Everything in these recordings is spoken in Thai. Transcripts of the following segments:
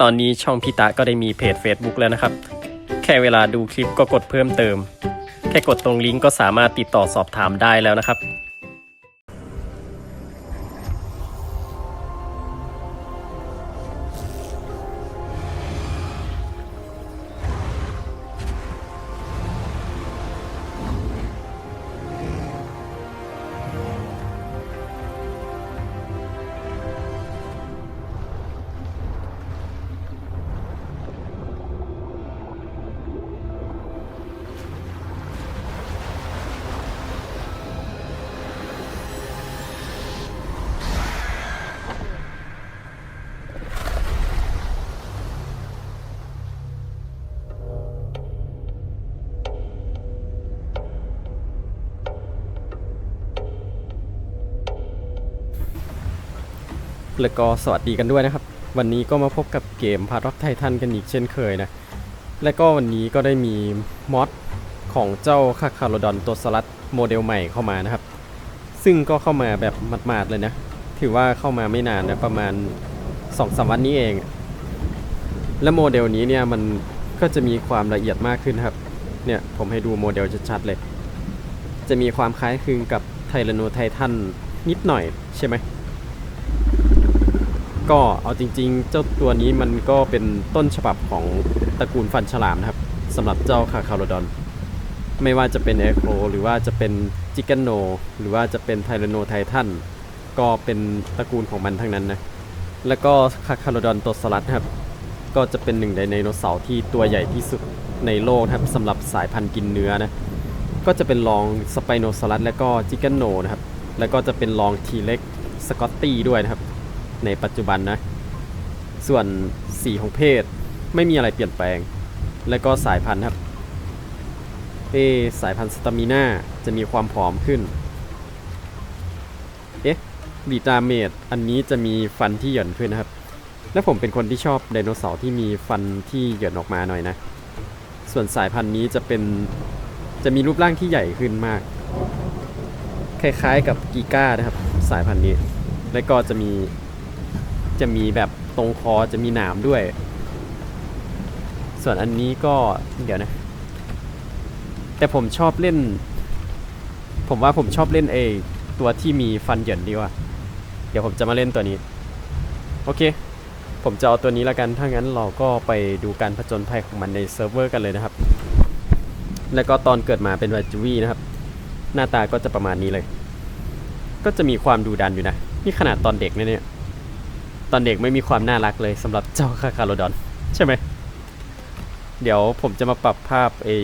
ตอนนี้ช่องพิตะก็ได้มีเพจ Facebook แล้วนะครับ แค่เวลาดูคลิปก็กดเพิ่มเติม แค่กดตรงลิงก์ก็สามารถติดต่อสอบถามได้แล้วนะครับ แล้วก็สวัสดีกันด้วยนะครับ วันนี้ก็มาพบกับเกมพาร์ทไททันกันอีกเช่นเคยนะ และก็วันนี้ก็ได้มีมอดของเจ้าคาคาโรดอนตัวสลัดโมเดลใหม่เข้ามานะครับ ซึ่งก็เข้ามาแบบหมาดๆเลยนะ ถือว่าเข้ามาไม่นานนะประมาณ2อสวันนี้เอง และโมเดลนี้เนี่ยมันก็จะมีความละเอียดมากขึ้นครับ เนี่ยผมให้ดูโมเดลชัดๆเลย จะมีความคล้ายคลึงกับไทแรโนไททันนิดหน่อยใช่ไหม ก็เอาจริง ๆ เจ้าตัวนี้มันก็เป็นต้นฉบับของตระกูลฟันฉลามนะครับสำหรับเจ้าคาคาโรดอน ไม่ว่าจะเป็นเอโครหรือว่าจะเป็นจิก a นโน หรือว่าจะเป็นไทแรโนไททันก็เป็นตระกูลของมันทั้งนั้นนะแล้วก็คาคาโรดอนตัวสลัดครับ ก็จะเป็นหนึ่งในไดโนเสาร์ที่ตัวใหญ่ที่สุดในโลกนะครับสำหรับสายพันธุ์กินเนื้อนะก็จะเป็นรองสไปโนซอรัสและก็จิก a นโนนะครับแล้วก็จะเป็นรองทีเล็กสกอตตี้ด้วยนะครับ ในปัจจุบันนะ ส่วนสีของเพศไม่มีอะไรเปลี่ยนแปลง และก็สายพันธุ์ครับเอสายพันธุ์สตามิน่าจะมีความผอมขึ้น เอ๊ะบีตาเมดอันนี้จะมีฟันที่หย่อนขึ้นนะครับ และผมเป็นคนที่ชอบไดโนเสาร์ที่มีฟันที่หย่อนออกมาหน่อยนะ ส่วนสายพันธุ์นี้จะเป็นจะมีรูปร่างที่ใหญ่ขึ้นมาก คล้ายๆกับกีก้านะครับ สายพันธุ์นี้ และก็จะมี จะมีแบบตรงคอจะมีหนามด้วย ส่วนอันนี้ก็เดี๋ยวนะ แต่ผมชอบเล่น ผมว่าผมชอบเล่นเอตัวที่มีฟันเหยินดีกว่า เดี๋ยวผมจะมาเล่นตัวนี้ โอเค ผมจะเอาตัวนี้แล้วกัน ถ้างั้นเราก็ไปดูการผจญภัยของมันในเซิร์ฟเวอร์กันเลยนะครับ แล้วก็ตอนเกิดมาเป็นวัจูวีนะครับ หน้าตาก็จะประมาณนี้เลย ก็จะมีความดูดันอยู่นะ นี่ขนาดตอนเด็กเนี่ย ตอนเด็กไม่มีความน่ารักเลยสำหรับเจ้าคาคาโรดอน ใช่ไหม เดี๋ยวผมจะมาปรับภาพไอ้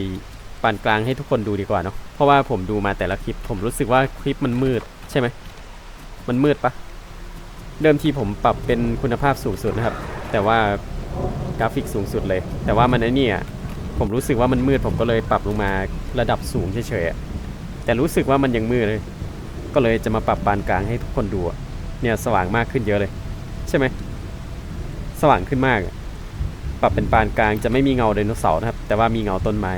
ปานกลางให้ทุกคนดูดีกว่าเนาะเพราะว่าผมดูมาแต่ละคลิป ผมรู้สึกว่าคลิปมันมืดใช่ไหม มันมืดปะเริ่มทีผมปรับเป็นคุณภาพสูงสุดนะครับ แต่ว่ากราฟิกสูงสุดเลย แต่ว่ามันไอ้นี่อะผมรู้สึกว่ามันมืดผมก็เลยปรับลงมาระดับสูงเฉยๆแต่รู้สึกว่ามันยังมืดเลย ก็เลยจะมาปรับปานกลางให้ทุกคนดูเนี่ยสว่างมากขึ้นเยอะเลย ใช่ไหมสว่างขึ้นมาก ปรับเป็นปานกลางจะไม่มีเงาไดโนเสาร์นะครับ แต่ว่ามีเงาต้นไม้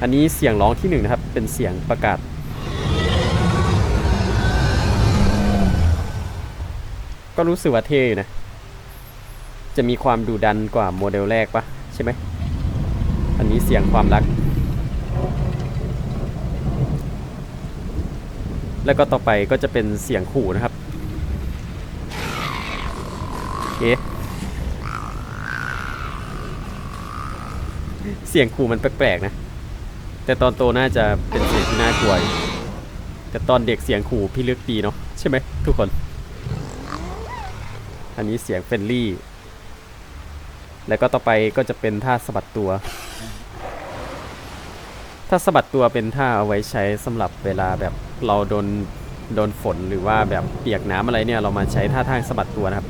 อันนี้เสียงร้องที่หนึ่งนะครับ เป็นเสียงประกาศ ก็รู้สึกว่าเท่อยู่นะ จะมีความดูดันกว่าโมเดลแรกปะใช่ไหม อันนี้เสียงความรัก แล้วก็ต่อไปก็จะเป็นเสียงขู่นะครับ เอ๊ะเสียงขู่มันแปลกๆนะ แต่ตอนโตน่าจะเป็นเสียงที่น่ากลัวแต่ตอนเด็กเสียงขู่พี่เลือกดีเนาะใช่ไหมทุกคน อันนี้เสียงเฟรนลี่ แล้วก็ต่อไปก็จะเป็นท่าสะบัดตัวถ้าสะบัดตัวเป็นท่าเอาไว้ใช้สำหรับเวลาแบบเราโดนโดนฝนหรือว่าแบบเปียกน้ำอะไรเนี่ยเรามาใช้ท่าทางสะบัดตัวนะครับ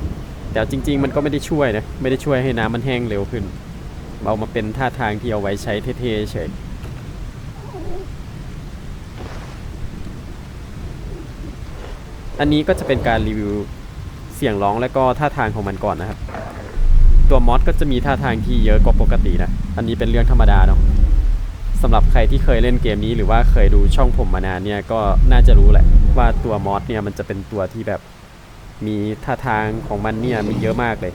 แต่จริง ๆ มันก็ไม่ได้ช่วยนะ ไม่ได้ช่วยให้น้ำมันแห้งเร็วขึ้น เอามาเป็นท่าทางที่เอาไว้ใช้เท่ๆเฉยอันนี้ก็จะเป็นการรีวิวเสียงร้องและก็ท่าทางของมันก่อนนะครับ ตัวมอสก็จะมีท่าทางที่เยอะกว่าปกตินะ อันนี้เป็นเรื่องธรรมดาเนาะสำหรับใครที่เคยเล่นเกมนี้หรือว่าเคยดูช่องผมมานานเนี่ยก็น่าจะรู้แหละว่าตัวมอสเนี่ยมันจะเป็นตัวที่แบบ มีท่าทางของมันเนี่ยมีเยอะมากเลย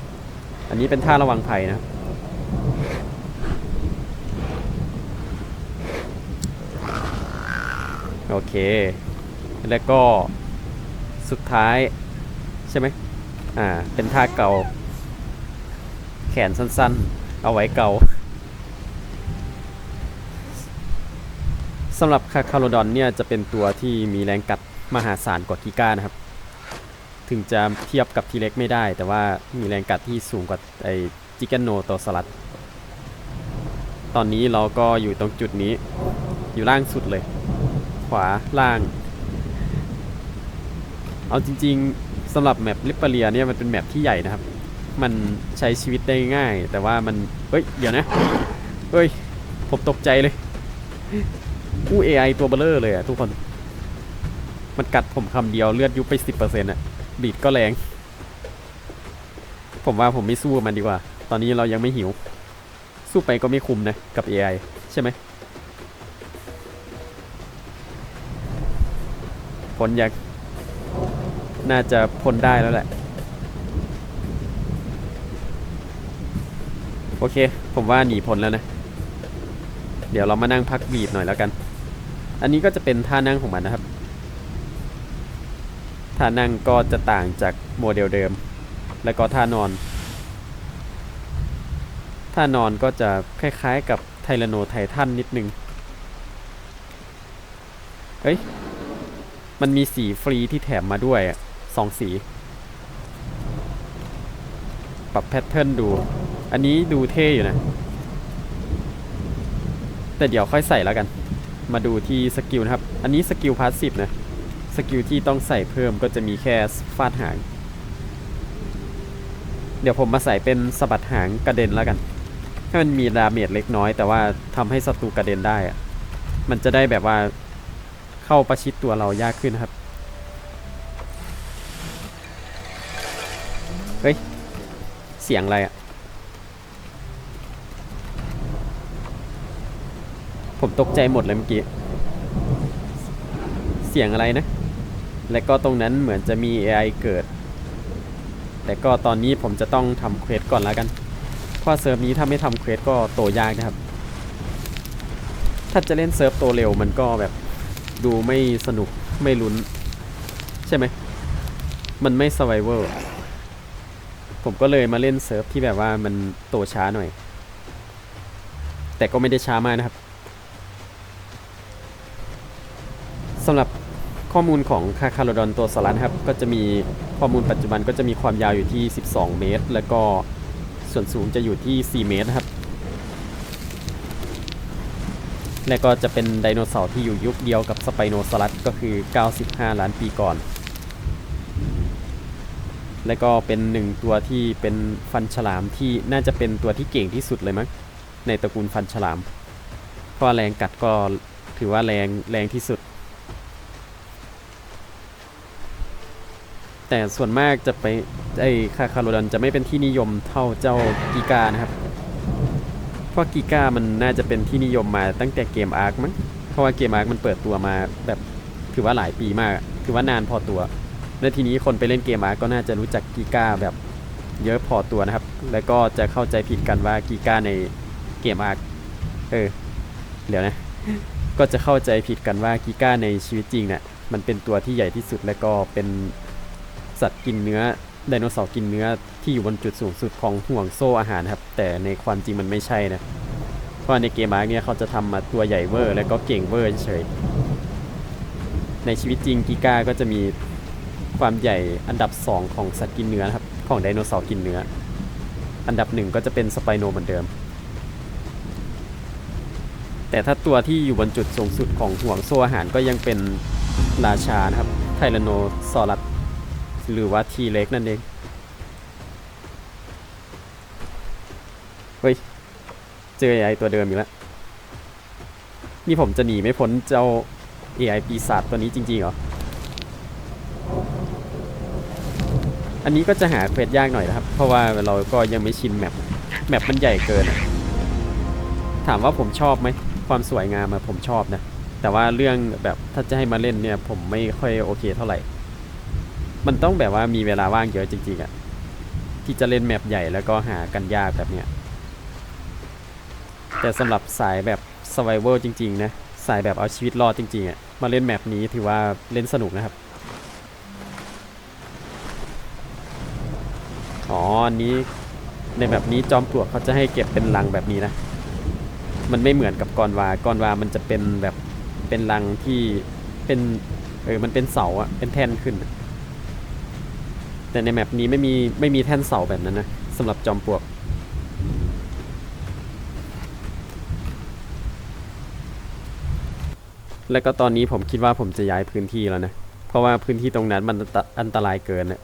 อันนี้เป็นท่าระวังภัยนะ โอเค แล้วก็สุดท้ายใช่ไหมอ่า เป็นท่าเกา แขนสั้นๆ เอาไว้เกาสำหรับคาคาโรดอนเนี่ยจะเป็นตัวที่มีแรงกัดมหาศาลกว่ากิก้านะครับ ถึงจะเทียบกับทีเล็กไม่ได้ แต่ว่ามีแรงกัดที่สูงกว่าไอ้จิก a นโนโตสลัด ตอนนี้เราก็อยู่ตรงจุดนี้ อยู่ล่างสุดเลย ขวาล่าง เอาจริงๆสำหรับแมปลิปเปเรียเนี่ยมันเป็นแมปที่ใหญ่นะครับ มันใช้ชีวิตได้ง่าย แต่ว่ามัน เฮ้ย เดี๋ยวนะเฮ้ย ผมตกใจเลยอู้ AI ตัวเบลเลอร์เลยอะทุกคน มันกัดผมคำเดียวเลือดยุบไป 10%อะ บีดก็แรง ผมว่าผมไม่สู้มันดีกว่า ตอนนี้เรายังไม่หิว สู้ไปก็ไม่คุ้มนะ กับ AI ใช่ไหมพ้นยังน่าจะพ้นได้แล้วแหละ โอเค ผมว่าหนีพ้นแล้วนะ เดี๋ยวเรามานั่งพักบีดหน่อยแล้วกัน อันนี้ก็จะเป็นท่านั่งของมันนะครับ ท่านั่งก็จะต่างจากโมเดลเดิม แล้วก็ท่านอน ท่านอนก็จะคล้ายๆกับไทแรโนไททันนิดนึง เอ้ย มันมีสีฟรีที่แถมมาด้วยอะสองสี ปรับแพทเทิร์นดู อันนี้ดูเท่อยู่นะ แต่เดี๋ยวค่อยใส่แล้วกัน มาดูที่สกิลนะครับ อันนี้สกิลพาสซีฟนะ กิลที่ต้องใส่เพิ่มก็จะมีแค่ฟาดหาง เดี๋ยวผมมาใส่เป็นสะบัดหางกระเด็นแล้วกัน ให้มันมีดาเมจเล็กน้อย แต่ว่าทำให้ศัตรูกระเด็นได้อะมันจะได้แบบว่าเข้าประชิดตัวเรายากขึ้นครับ เฮ้ย เสียงอะไรอะผมตกใจหมดเลยเมื่อกี้ เสียงอะไรนะ และก็ตรงนั้นเหมือนจะมี AI เกิด แต่ก็ตอนนี้ผมจะต้องทำเควสก่อนแล้วกัน เพราะเซิร์ฟนี้ถ้าไม่ทำเควสก็โตยากนะครับ ถ้าจะเล่นเซิร์ฟโตเร็วมันก็แบบดูไม่สนุกไม่ลุ้น ใช่ไหม มันไม่ s u r v i v a l ผมก็เลยมาเล่นเซิร์ฟที่แบบว่ามันโตช้าหน่อย แต่ก็ไม่ได้ช้ามากนะครับสำหรับ ข้อมูลของคาคาโรดอนตัวสลัดครับก็จะมีข้อมูลปัจจุบันก็จะมีความยาวอยู่ที่ 12 เมตร แล้วก็ส่วนสูงจะอยู่ที่ 4 เมตรครับ และก็จะเป็นไดโนเสาร์ที่อยู่ยุคเดียวกับสไปโนซอรัสก็คือ 95 ล้านปีก่อน และก็เป็นหนึ่งตัวที่เป็นฟันฉลามที่น่าจะเป็นตัวที่เก่งที่สุดเลยมั้งในตระกูลฟันฉลามเพราะแรงกัดก็ถือว่าแรงแรงที่สุด แต่ส่วนมากจะไปไอคาคาโรดันจะไม่เป็นที่นิยมเท่าเจ้ากีกานะครับเพราะกีกามันน่าจะเป็นที่นิยมมาตั้งแต่เกมอาร์คมั้งเพราะว่าเกมอาร์คมันเปิดตัวมาแบบถือว่าหลายปีมาก ถือว่านานพอตัวและทีนี้คนไปเล่นเกมอาร์คก็น่าจะรู้จักกีกาแบบเยอะพอตัวนะครับ แล้วก็จะเข้าใจผิดกันว่ากีกาในเกมอาร์คเออเดี๋ยวนะ ก็จะเข้าใจผิดกันว่ากีกาในชีวิตจริงเนี่ยมันเป็นตัวที่ใหญ่ที่สุดและก็เป็น สัตว์กินเนื้อไดโนเสาร์กินเนื้อที่อยู่บนจุดสูงสุดของห่วงโซ่อาหารครับ แต่ในความจริงมันไม่ใช่นะ เพราะในเกมาร์คเนี่ยเขาจะทำมาตัวใหญ่เวอร์แล้วก็เก่งเวอร์เฉย ในชีวิตจริงกีกาก็จะมีความใหญ่อันดับ 2 ของสัตว์กินเนื้อครับของไดโนเสาร์กินเนื้อ อันดับหนึ่งก็จะเป็นสไปโนเหมือนเดิม แต่ถ้าตัวที่อยู่บนจุดสูงสุดของห่วงโซ่อาหารก็ยังเป็นราชานะครับไทแรโนซอรัส หรือว่าทีเล็กนั่นเอง เฮ้ย เจอ AI ตัวเดิมอีกแล้ว นี่ผมจะหนีไม่พ้นเจ้า AI ปีศาจตัวนี้จริง ๆ เหรอ อันนี้ก็จะหาเควสยากหน่อยนะครับ เพราะว่าเราก็ยังไม่ชินแมป แมปมันใหญ่เกิน ถามว่าผมชอบไหม ความสวยงามอะผมชอบนะ แต่ว่าเรื่องแบบถ้าจะให้มาเล่นเนี่ย ผมไม่ค่อยโอเคเท่าไหร่ มันต้องแบบว่ามีเวลาว่างเยอะจริงๆอะที่จะเล่นแมปใหญ่แล้วก็หากันยากแบบเนี้ย แต่สำหรับสายแบบ survival จริง ๆ นะ สายแบบเอาชีวิตรอดจริงๆอะ่ะ มาเล่นแมปนี้ถือว่าเล่นสนุกนะครับ อ๋ออันนี้ในแบบนี้จอมปลวกเขาจะให้เก็บเป็นลังแบบนี้นะ มันไม่เหมือนกับกอนวากอนวามันจะเป็นแบบเป็นลังที่เป็นเออมันเป็นเสาอะเป็นแท่นขึ้น แต่ในแมปนี้ไม่มีไม่มีแท่นเสาแบบนั้นนะสำหรับจอมปลวก แล้วก็ตอนนี้ผมคิดว่าผมจะย้ายพื้นที่แล้วนะ เพราะว่าพื้นที่ตรงนั้นมันอันตอันตรายเกินนะ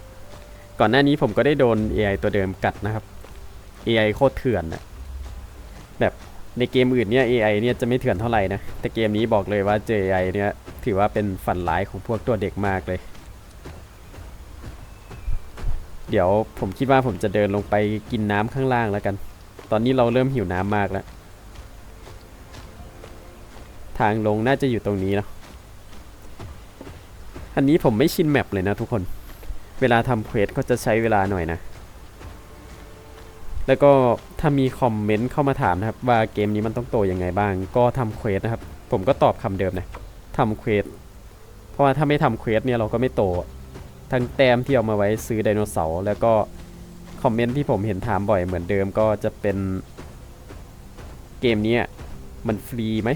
ก่อนหน้านี้ผมก็ได้โดน AI ตัวเดิมกัดนะครับ AI โคตรเถื่อนนะแบบในเกมอื่นเนี่ย AI เนี่ยจะไม่เถื่อนเท่าไหร่นะ แต่เกมนี้บอกเลยว่าเจอ AI เนี่ยถือว่าเป็นฝันร้ายของพวกตัวเด็กมากเลย เดี๋ยวผมคิดว่าผมจะเดินลงไปกินน้ำข้างล่างแล้วกัน ตอนนี้เราเริ่มหิวน้ำมากแล้ว ทางลงน่าจะอยู่ตรงนี้เนาะ อันนี้ผมไม่ชินแมปเลยนะทุกคน เวลาทำเควสก็จะใช้เวลาหน่อยนะ แล้วก็ถ้ามีคอมเมนต์เข้ามาถามนะครับ ว่าเกมนี้มันต้องโตยังไงบ้าง ก็ทำเควสนะครับ ผมก็ตอบคำเดิมนะทำเควส เพราะว่าถ้าไม่ทำเควสเนี่ยเราก็ไม่โต ทั้งแต้มที่เอามาไว้ซื้อไดโนเสาร์แล้วก็คอมเมนต์ที่ผมเห็นถามบ่อยเหมือนเดิมก็จะเป็นเกมนี้มันฟรีไหม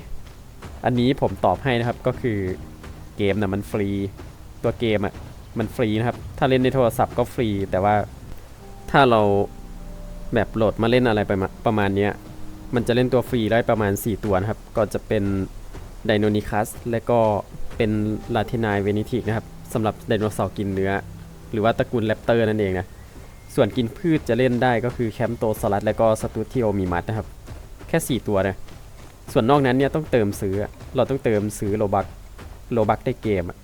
อันนี้ผมตอบให้นะครับก็คือเกมนะมันฟรี ตัวเกมอะ่ะมันฟรีนะครับ ถ้าเล่นในโทรศัพท์ก็ฟรี แต่ว่าถ้าเราแบบโหลดมาเล่นอะไรไปมาประมาณนี้มันจะเล่นตัวฟรีได้ประมาณ 4 ตัวนะครับ ก็จะเป็นไดโนนิคัสและก็เป็นลาเทนายเวนิทิกนะครับ สำหรับไดโนเสาร์กินเนื้อ หรือว่าตระกูลแรปเตอร์นั่นเองนะ ส่วนกินพืชจะเล่นได้ก็คือแคมโตสลัดและก็สตูทิโอมีมัดนะครับ แค่ 4 ตัวนะ ส่วนนอกนั้นเนี่ยต้องเติมซื้อ เราต้องเติมซื้อโลบักโลบักได้เกมอะ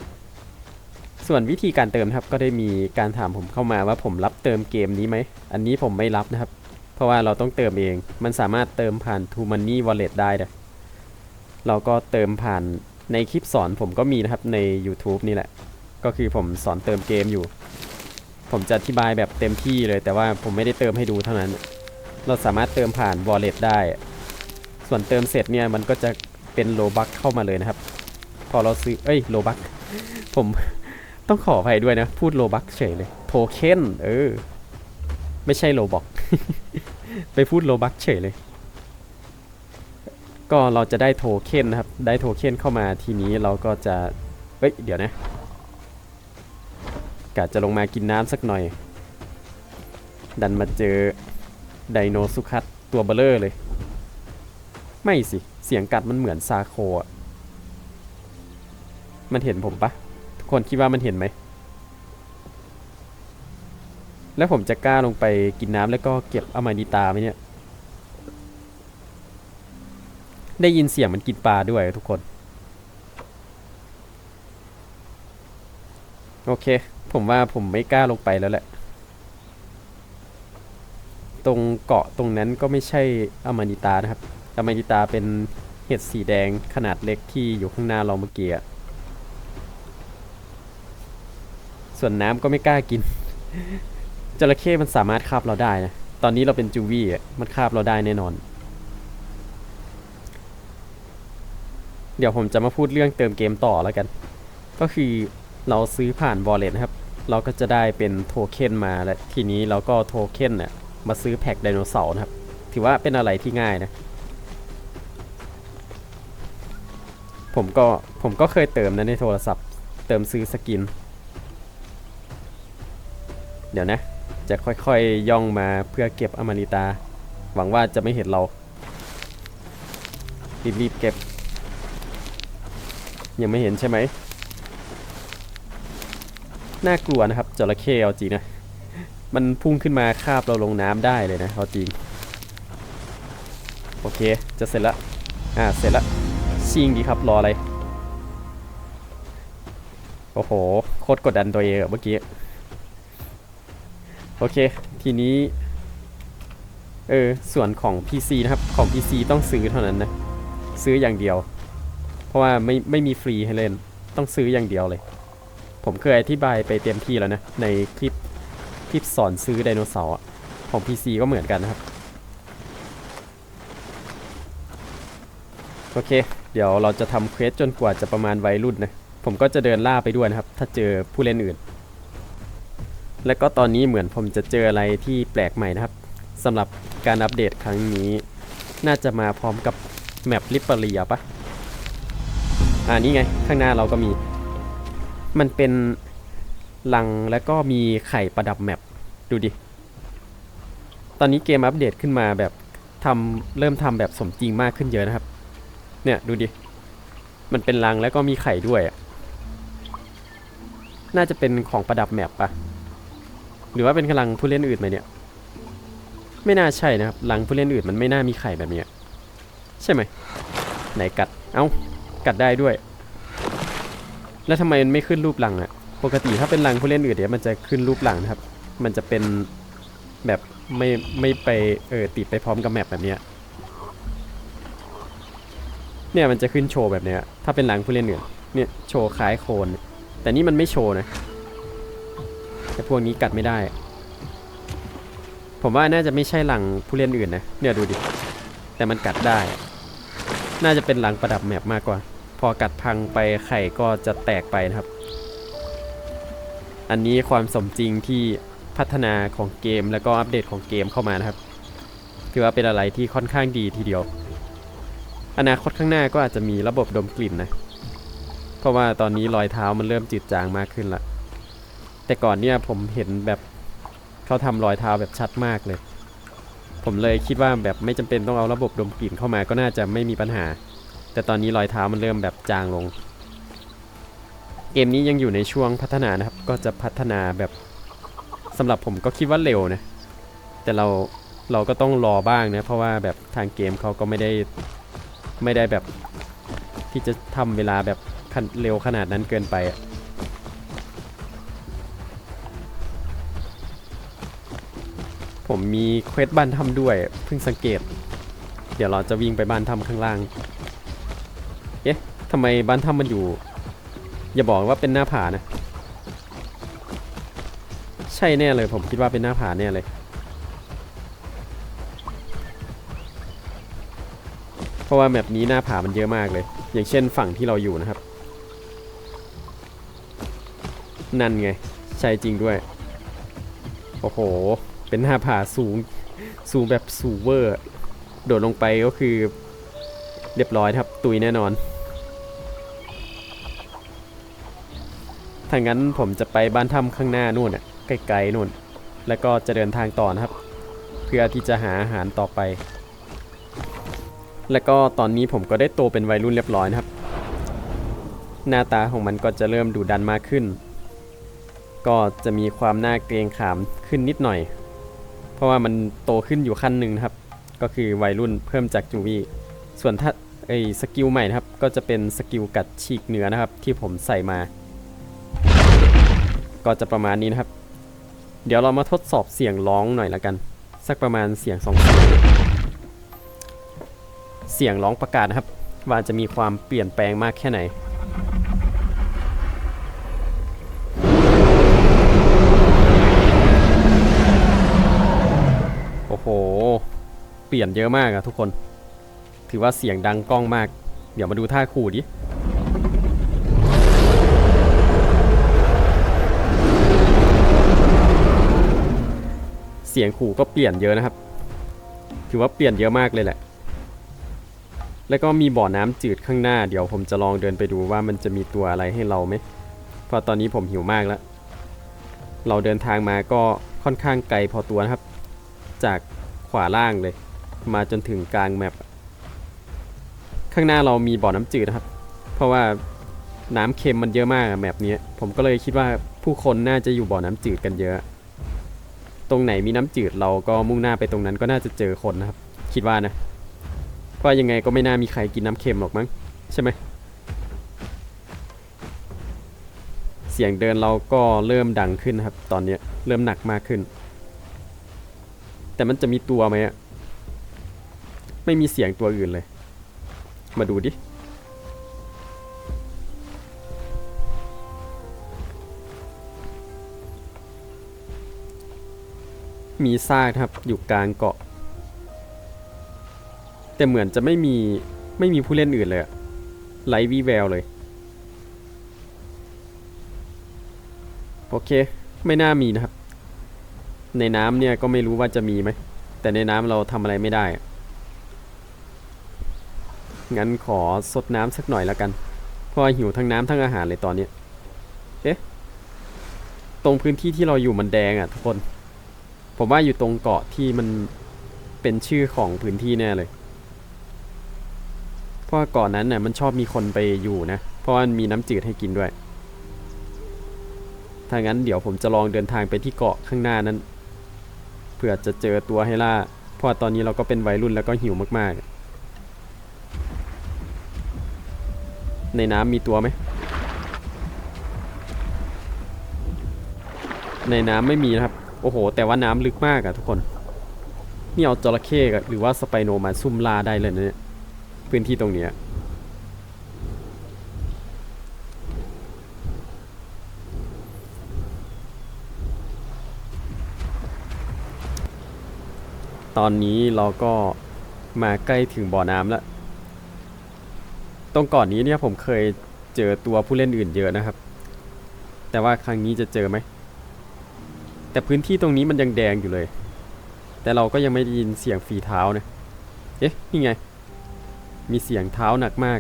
ส่วนวิธีการเติมครับก็ได้มีการถามผมเข้ามาว่าผมรับเติมเกมนี้ไหม อันนี้ผมไม่รับนะครับ เพราะว่าเราต้องเติมเอง มันสามารถเติมผ่าน t o Money Wallet ได้นะเราก็เติมผ่านในคลิปสอนผมก็มีนะครับใน YouTube นี่แหละ ก็คือผมสอนเติมเกมอยู่ ผมจะอธิบายแบบเต็มที่เลย แต่ว่าผมไม่ได้เติมให้ดูเท่านั้น เราสามารถเติมผ่าน Wallet ได้ ส่วนเติมเสร็จเนี่ยมันก็จะเป็นโลบักเข้ามาเลยนะครับ พอเราซื้อ เอ้ยโลบักผมต้องขออภัยด้วยนะ พูดโลบักเฉยเลยโทเค็นเออ ไม่ใช่โลบอก ไปพูดโลบักเฉยเลย ก็เราจะได้โทเค็นนะครับ ได้โทเค็นเข้ามาทีนี้เราก็จะ เอ้ย เดี๋ยวนะ กะจะลงมากินน้ำสักหน่อย ดันมาเจอไดโนสุคัตตัวเบลเลอร์เลย ไม่สิ เสียงกัดมันเหมือนซาโคอะมันเห็นผมปะทุกคนคิดว่ามันเห็นไหม แล้วผมจะกล้าลงไปกินน้ำแล้วก็เก็บอามานิตาไหมเนี่ย ได้ยินเสียงมันกินปลาด้วยทุกคน โอเค ผมว่าผมไม่กล้าลงไปแล้วแหละ ตรงเกาะตรงนั้นก็ไม่ใช่อมานิตานะครับอมานิตาเป็นเห็ดสีแดงขนาดเล็กที่อยู่ข้างหน้าเราเมื่อกี้ส่วนน้ำก็ไม่กล้ากิน จระเข้มันสามารถคาบเราได้นะ ตอนนี้เราเป็นจูวี่มันคาบเราได้แน่นอน เดี๋ยวผมจะมาพูดเรื่องเติมเกมต่อแล้วกัน ก็คือ เราซื้อผ่านวอลเล็ตนะครับ เราก็จะได้เป็นโทเค็นมาและทีนี้เราก็โทเค็นเนี่ยมาซื้อแพ็กไดโนเสาร์นะครับ ถือว่าเป็นอะไรที่ง่ายนะ ผมก็ผมก็เคยเติมนะในโทรศัพท์ เติมซื้อสกิน เดี๋ยวนะ จะค่อยๆย่องมาเพื่อเก็บอมานิตา หวังว่าจะไม่เห็นเรา รีบๆเก็บ ยังไม่เห็นใช่ไหม น่ากลัวนะครับจระเข้เอาจริงนะ มันพุ่งขึ้นมาคาบเราลงน้ำได้เลยนะเอาจริง โอเค จะเสร็จละ อ่า เสร็จละชิงดีครับ รออะไร โอ้โห โคตรกดดันตัวเองอะเมื่อกี้ โอเค ทีนี้ เออ ส่วนของ PC นะครับ ของ PC ต้องซื้อเท่านั้นนะ ซื้ออย่างเดียว เพราะว่าไม่ไม่มีฟรีให้เล่น ต้องซื้ออย่างเดียวเลย ผมเคยอธิบายไปเต็มที่แล้วนะ ในคลิปที่สอนซื้อไดโนเสาร์ของ PC ก็เหมือนกันนะครับ โอเค เดี๋ยวเราจะทำเควสจนกว่าจะประมาณวัยรุ่นนะ ผมก็จะเดินล่าไปด้วยนะครับ ถ้าเจอผู้เล่นอื่น และก็ตอนนี้เหมือนผมจะเจออะไรที่แปลกใหม่นะครับสำหรับการอัปเดตครั้งนี้ น่าจะมาพร้อมกับแมปลิปเปอรียปะอ่านี่ไง ข้างหน้าเราก็มี มันเป็นลังแล้วก็มีไข่ประดับแมปดูดิ ตอนนี้เกมอัปเดตขึ้นมาแบบทำเริ่มทำแบบสมจริงมากขึ้นเยอะนะครับ เนี่ยดูดิ มันเป็นรังแล้วก็มีไข่ด้วยอะน่าจะเป็นของประดับแมปปะหรือว่าเป็นกำลังผู้เล่นอื่นไหมเนี่ย ไม่น่าใช่นะครับรังผู้เล่นอื่นมันไม่น่ามีไข่แบบนี้ใช่ไหมไหนกัด เอ้ากัดได้ด้วย แล้วทำไมมันไม่ขึ้นรูปรังอะปกติถ้าเป็นรังผู้เล่นอื่นเนี่ยมันจะขึ้นรูปรังนะครับ มันจะเป็นแบบไม่ไม่ไปเออติดไปพร้อมกับแมปแบบเนี้ยเนี่ยมันจะขึ้นโชว์แบบเนี้ยถ้าเป็นหลังผู้เล่นอื่นเนี่ยโชว์คล้ายโคน แต่นี่มันไม่โชว์นะแต่พวกนี้กัดไม่ได้ ผมว่าน่าจะไม่ใช่หลังผู้เล่นอื่นนะเนี่ยดูดิแต่มันกัดได้ น่าจะเป็นหลังประดับแมปมากกว่า พอกัดพังไปไข่ก็จะแตกไปนะครับ อันนี้ความสมจริงที่พัฒนาของเกมแล้วก็อัปเดตของเกมเข้ามานะครับถือว่าเป็นอะไรที่ค่อนข้างดีทีเดียว อนาคตข้างหน้าก็อาจจะมีระบบดมกลิ่นนะ เพราะว่าตอนนี้รอยเท้ามันเริ่มจืดจางมากขึ้นละ แต่ก่อนเนี่ยผมเห็นแบบเขาทำรอยเท้าแบบชัดมากเลย ผมเลยคิดว่าแบบไม่จำเป็นต้องเอาระบบดมกลิ่นเข้ามาก็น่าจะไม่มีปัญหา แต่ตอนนี้รอยเท้ามันเริ่มแบบจางลง เกมนี้ยังอยู่ในช่วงพัฒนานะครับ ก็จะพัฒนาแบบสำหรับผมก็คิดว่าเร็วนะ แต่เราเราก็ต้องรอบ้างนะ เพราะว่าแบบทางเกมเขาก็ไม่ได้ไม่ได้แบบที่จะทำเวลาแบบเร็วขนาดนั้นเกินไปอะผมมีเควสบ้านถ้ำด้วยเพิ่งสังเกต เดี๋ยวเราจะวิ่งไปบ้านถ้ำข้างล่าง ทำไมบ้านถ้ำมันอยู่ อย่าบอกว่าเป็นหน้าผานะ ใช่แน่เลยผมคิดว่าเป็นหน้าผาแน่เลย เพราะว่าแมปนี้หน้าผามันเยอะมากเลย อย่างเช่นฝั่งที่เราอยู่นะครับ นั่นไง ใช่จริงด้วย โอ้โห เป็นหน้าผาสูง สูงแบบสูเวอร์ โดดลงไปก็คือเรียบร้อยครับ ตุยแน่นอน ถ้างั้นผมจะไปบ้านถ้ำข้างหน้านู่นน่ะไกลๆนู่น แล้วก็จะเดินทางต่อนะครับ เพื่อที่จะหาอาหารต่อไป แล้วก็ตอนนี้ผมก็ได้โตเป็นวัยรุ่นเรียบร้อยนะครับ หน้าตาของมันก็จะเริ่มดุดันมากขึ้น ก็จะมีความน่าเกรงขามขึ้นนิดหน่อย เพราะว่ามันโตขึ้นอยู่ขั้นหนึ่งนะครับ ก็คือวัยรุ่นเพิ่มจากจูวี่ส่วนถ้าไอ้สกิลใหม่นะครับ ก็จะเป็นสกิลกัดฉีกเนื้อนะครับ ที่ผมใส่มา ก็จะประมาณนี้นะครับ เดี๋ยวเรามาทดสอบเสียงร้องหน่อยละกัน สักประมาณเสียงสองเสียงเสียงร้องประกาศนะครับ ว่าจะมีความเปลี่ยนแปลงมากแค่ไหนโอ้โห เปลี่ยนเยอะมากอะทุกคน ถือว่าเสียงดังกล้องมาก เดี๋ยวมาดูท่าขู่ดิ สียงขู่ก็เปลี่ยนเยอะนะครับ ถือว่าเปลี่ยนเยอะมากเลยแหละ แล้วก็มีบ่อน้ำจืดข้างหน้า เดี๋ยวผมจะลองเดินไปดูว่ามันจะมีตัวอะไรให้เราไหมเพราะตอนนี้ผมหิวมากแล้ว เราเดินทางมาก็ค่อนข้างไกลพอตัวนะครับ จากขวาล่างเลย มาจนถึงกลางแมปข้างหน้าเรามีบ่อน้ำจืดนะครับ เพราะว่าน้ำเค็มมันเยอะมากแมปนี้ผมก็เลยคิดว่าผู้คนน่าจะอยู่บ่อน้ำจืดกันเยอะ ตรงไหนมีน้ำจืดเราก็มุ่งหน้าไปตรงนั้นก็น่าจะเจอคนนะครับ คิดว่านะเพราะยังไงก็ไม่น่ามีใครกินน้ำเค็มหรอกมั้งใช่ไหมเสียงเดินเราก็เริ่มดังขึ้นนะครับ ตอนเนี้ยเริ่มหนักมากขึ้น แต่มันจะมีตัวไหมอะไม่มีเสียงตัวอื่นเลย มาดูดิ มีซากครับอยู่กลางเกาะ แต่เหมือนจะไม่มีไม่มีผู้เล่นอื่นเลยไร้วีแววเลย โอเค ไม่น่ามีนะครับ ในน้ำเนี่ยก็ไม่รู้ว่าจะมีไหม แต่ในน้ำเราทำอะไรไม่ได้ งั้นขอสดน้ำสักหน่อยแล้วกัน เพราะหิวทั้งน้ำทั้งอาหารเลยตอนนี้ เอ๊ะ ตรงพื้นที่ที่เราอยู่มันแดงอะทุกคน ผมว่าอยู่ตรงเกาะที่มันเป็นชื่อของพื้นที่แน่เลย เพราะว่าเกาะนั้นน่ะมันชอบมีคนไปอยู่นะ เพราะว่ามันมีน้ำจืดให้กินด้วย ถ้างั้นเดี๋ยวผมจะลองเดินทางไปที่เกาะข้างหน้านั้น เพื่อจะเจอตัวให้ล่า เพราะตอนนี้เราก็เป็นวัยรุ่นแล้วก็หิวมากๆ ในน้ำมีตัวไหม ในน้ำไม่มีนะครับ โอ้โห แต่ว่าน้ำลึกมากอะทุกคน นี่เอาจระเข้หรือว่าสไปโนมาซุ่มล่าได้เลยนะเนี่ยพื้นที่ตรงเนี้ยตอนนี้เราก็มาใกล้ถึงบ่อน้ำแล้ว ตรงก่อนนี้เนี่ยผมเคยเจอตัวผู้เล่นอื่นเยอะนะครับ แต่ว่าครั้งนี้จะเจอไหม แต่พื้นที่ตรงนี้มันยังแดงอยู่เลย แต่เราก็ยังไม่ได้ยินเสียงฝีเท้านะเอ๊ะนี่ไง มีเสียงเท้าหนักมาก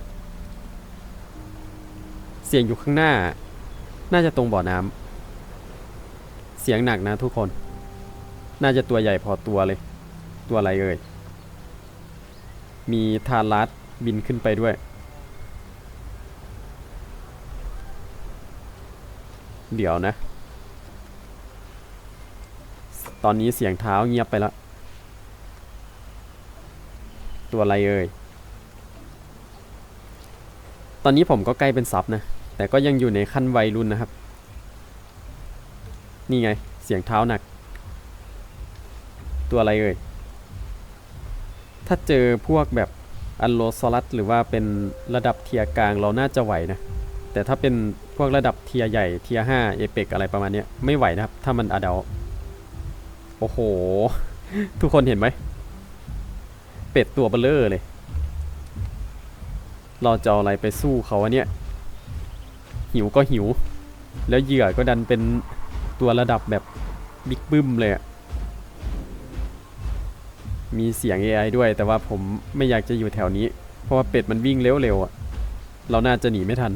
เสียงอยู่ข้างหน้า น่าจะตรงบ่อน้ำเสียงหนักนะทุกคน น่าจะตัวใหญ่พอตัวเลย ตัวอะไรเอ่ยมีทารัสบินขึ้นไปด้วย เดี๋ยวนะ ตอนนี้เสียงเท้าเงียบไปแล้ว ตัวอะไรเอ่ย ตอนนี้ผมก็ใกล้เป็นซับนะ แต่ก็ยังอยู่ในขั้นวัยรุ่นนะครับ นี่ไง เสียงเท้าหนัก ตัวอะไรเอ่ย ถ้าเจอพวกแบบอัลโลซอรัสหรือว่าเป็นระดับเทียกลางเราน่าจะไหวนะ แต่ถ้าเป็นพวกระดับเทียใหญ่เทียห้าเอเปกอะไรประมาณนี้ไม่ไหวนะครับ ถ้ามันอดัล โอ้โห ทุกคนเห็นไหม เป็ดตัวเบลเลอร์เลย เราจะเอาอะไรไปสู้เขาวะเนี่ย หิวก็หิว แล้วเหยื่อก็ดันเป็นตัวระดับแบบบิ๊กบึ้มเลยอะมีเสียง AI ด้วย แต่ว่าผมไม่อยากจะอยู่แถวนี้ เพราะว่าเป็ดมันวิ่งเร็วๆอะเราน่าจะหนีไม่ทัน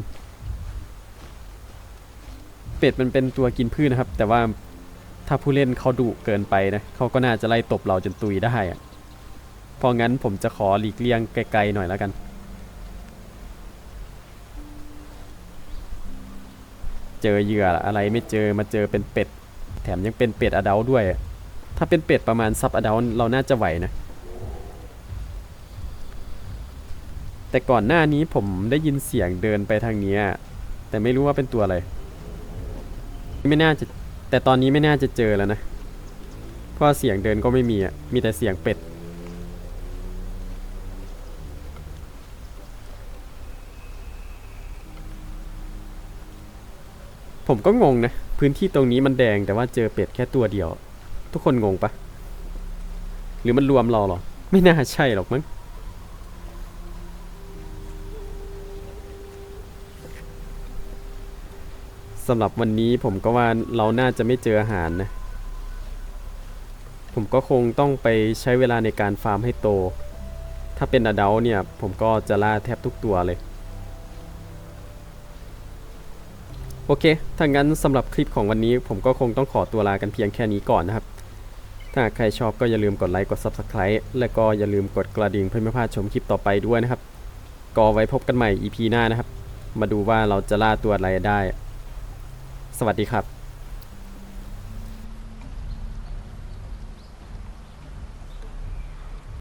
เป็ดมันเป็นตัวกินพืชนะครับ แต่ว่า ถ้าผู้เล่นเขาดุเกินไปนะเขาก็น่าจะไล่ตบเราจนตุยได้อะเพราะงั้นผมจะขอหลีกเลี่ยงไกลๆหน่อยแล้วกันเจอเหยื่ออะไรไม่เจอมาเจอเป็นเป็ด แถมยังเป็นเป็ดอดัลด้วย ถ้าเป็นเป็ดประมาณซับอดัลเราน่าจะไหวนะ แต่ก่อนหน้านี้ผมได้ยินเสียงเดินไปทางนี้ แต่ไม่รู้ว่าเป็นตัวอะไร ไม่น่าจะ แต่ตอนนี้ไม่น่าจะเจอแล้วนะ เพราะเสียงเดินก็ไม่มีอะ มีแต่เสียงเป็ด ผมก็งงนะ พื้นที่ตรงนี้มันแดงแต่ว่าเจอเป็ดแค่ตัวเดียว ทุกคนงงปะ หรือมันรวมเราหรอ ไม่น่าใช่หรอกมั้งำหรับวันนี้ผมก็ว่าเราน่าจะไม่เจออาหารนะ ผมก็คงต้องไปใช้เวลาในการฟาร์มให้โต ถ้าเป็นอดัลเนี่ย ผมก็จะล่าแทบทุกตัวเลย โอเค ถ้างั้นสำหรับคลิปของวันนี้ ผมก็คงต้องขอตัวลากันเพียงแค่นี้ก่อนนะครับ ถ้าใครชอบก็อย่าลืมกดไลค์ กด Subscribe และก็อย่าลืมกดกระดิ่งเพื่อไม่พลาดชมคลิปต่อไปด้วยนะครับ ก็ไว้พบกันใหม่ EP หน้านะครับ มาดูว่าเราจะล่าตัวอะไรได้ วัสดีครับ